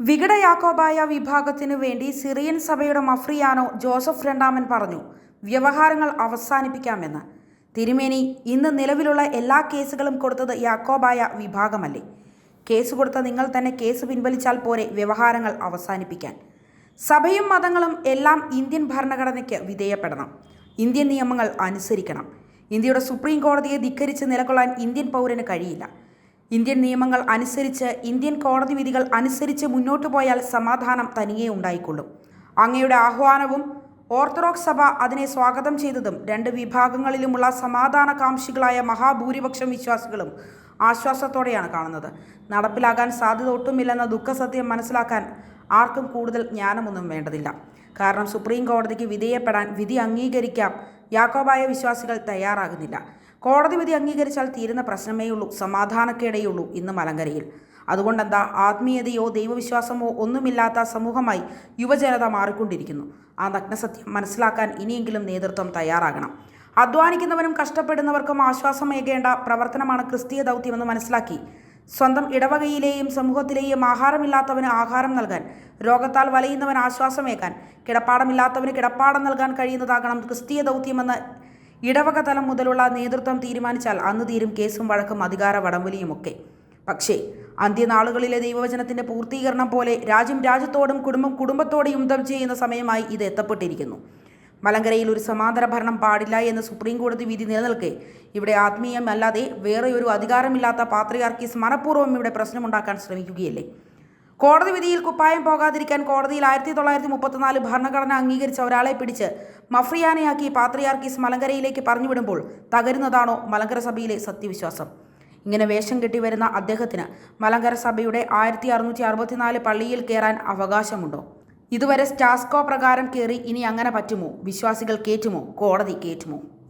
വികട യാക്കോബായ വിഭാഗത്തിനു വേണ്ടി സിറിയൻ സഭയുടെ മഫ്രിയാനോ ജോസഫ് രണ്ടാമൻ പറഞ്ഞു വ്യവഹാരങ്ങൾ അവസാനിപ്പിക്കാമെന്ന്. തിരുമേനി ഇന്ന് നിലവിലുള്ള എല്ലാ കേസുകളും കൊടുത്തത് യാക്കോബായ വിഭാഗമല്ലേ. കേസ് കൊടുത്ത നിങ്ങൾ തന്നെ കേസ് പിൻവലിച്ചാൽ പോരെ വ്യവഹാരങ്ങൾ അവസാനിപ്പിക്കാൻ. സഭയും മതങ്ങളും എല്ലാം ഇന്ത്യൻ ഭരണഘടനയ്ക്ക് വിധേയപ്പെടണം. ഇന്ത്യൻ നിയമങ്ങൾ അനുസരിക്കണം. ഇന്ത്യയുടെ സുപ്രീം കോടതിയെ ധിക്കരിച്ച് നിലകൊള്ളാൻ ഇന്ത്യൻ പൗരന് കഴിയില്ല. ഇന്ത്യൻ നിയമങ്ങൾ അനുസരിച്ച് ഇന്ത്യൻ കോടതി വിധികൾ അനുസരിച്ച് മുന്നോട്ടു പോയാൽ സമാധാനം തനിയെ ഉണ്ടായിക്കൊള്ളും. അങ്ങയുടെ ആഹ്വാനവും ഓർത്തഡോക്സ് സഭ അതിനെ സ്വാഗതം ചെയ്തതും രണ്ട് വിഭാഗങ്ങളിലുമുള്ള സമാധാനകാംക്ഷികളായ മഹാഭൂരിപക്ഷം വിശ്വാസികളും ആശ്വാസത്തോടെയാണ് കാണുന്നത്. നടപ്പിലാകാൻ സാധ്യത ഒട്ടുമില്ലെന്ന ദുഃഖസത്യം മനസ്സിലാക്കാൻ ആർക്കും കൂടുതൽ ജ്ഞാനമൊന്നും വേണ്ടതില്ല. കാരണം സുപ്രീം കോടതിക്ക് വിധേയപ്പെടാൻ വിധി അംഗീകരിക്കാം യാക്കോബായ വിശ്വാസികൾ തയ്യാറാകുന്നില്ല. കോടതി വിധി അംഗീകരിച്ചാൽ തീരുന്ന ഉള്ളൂ സമാധാനക്കേടേയുള്ളൂ ഇന്ന് മലങ്കരയിൽ അതുകൊണ്ടെന്താ ആത്മീയതയോ ദൈവവിശ്വാസമോ ഒന്നുമില്ലാത്ത സമൂഹമായി യുവജനത മാറിക്കൊണ്ടിരിക്കുന്നു. ആ നഗ്നസത്യം മനസ്സിലാക്കാൻ ഇനിയെങ്കിലും നേതൃത്വം തയ്യാറാകണം. അധ്വാനിക്കുന്നവരും കഷ്ടപ്പെടുന്നവർക്കും ആശ്വാസമേകേണ്ട പ്രവർത്തനമാണ് ക്രിസ്തീയ ദൗത്യമെന്ന് മനസ്സിലാക്കി. സ്വന്തം ഇടവകയിലെയും സമൂഹത്തിലെയും ആഹാരമില്ലാത്തവന് ആഹാരം നൽകാൻ രോഗത്താൽ വലയുന്നവൻ ആശ്വാസമേകാൻ കിടപ്പാടമില്ലാത്തവന് കിടപ്പാടം നൽകാൻ കഴിയുന്നതാകണം ക്രിസ്തീയ ദൗത്യമെന്ന് ഇടവക തലം മുതലുള്ള നേതൃത്വം തീരുമാനിച്ചാൽ അന്ന് തീരും കേസും വഴക്കും അധികാര വടംവലിയുമൊക്കെ. പക്ഷേ അന്ത്യനാളുകളിലെ ദൈവവചനത്തിന്റെ പൂർത്തീകരണം പോലെ രാജ്യം രാജ്യത്തോടും കുടുംബം കുടുംബത്തോടും യുദ്ധം ചെയ്യുന്ന സമയമായി ഇത് എത്തപ്പെട്ടിരിക്കുന്നു. മലങ്കരയിൽ ഒരു സമാന്തര ഭരണം പാടില്ല എന്ന് സുപ്രീം കോടതി വിധി നിലനിൽക്കെ ഇവിടെ ആത്മീയമല്ലാതെ വേറെ ഒരു അധികാരമില്ലാത്ത പാത്രിയാർക്കീസ് മനഃപൂർവം ഇവിടെ പ്രശ്നമുണ്ടാക്കാൻ ശ്രമിക്കുകയല്ലേ? കോടതി വിധിയിൽ കുപ്പായം പോകാതിരിക്കാൻ കോടതിയിൽ ആയിരത്തി തൊള്ളായിരത്തി മുപ്പത്തിനാല് ഭരണഘടന അംഗീകരിച്ച ഒരാളെ പിടിച്ച് മഫ്രിയാനയാക്കി പാത്രിയാർക്കീസ് മലങ്കരയിലേക്ക് പറഞ്ഞുവിടുമ്പോൾ തകരുന്നതാണോ മലങ്കര സഭയിലെ സത്യവിശ്വാസം? ഇങ്ങനെ വേഷം കെട്ടി വരുന്ന അദ്ദേഹത്തിന് മലങ്കര സഭയുടെ ആയിരത്തി അറുന്നൂറ്റി അറുപത്തിനാല് പള്ളിയിൽ കയറാൻ അവകാശമുണ്ടോ? ഇതുവരെ സ്റ്റാസ്കോ പ്രകാരം കയറി ഇനി അങ്ങനെ പറ്റുമോ? വിശ്വാസികൾ കേറ്റുമോ? കോടതി കേറ്റുമോ?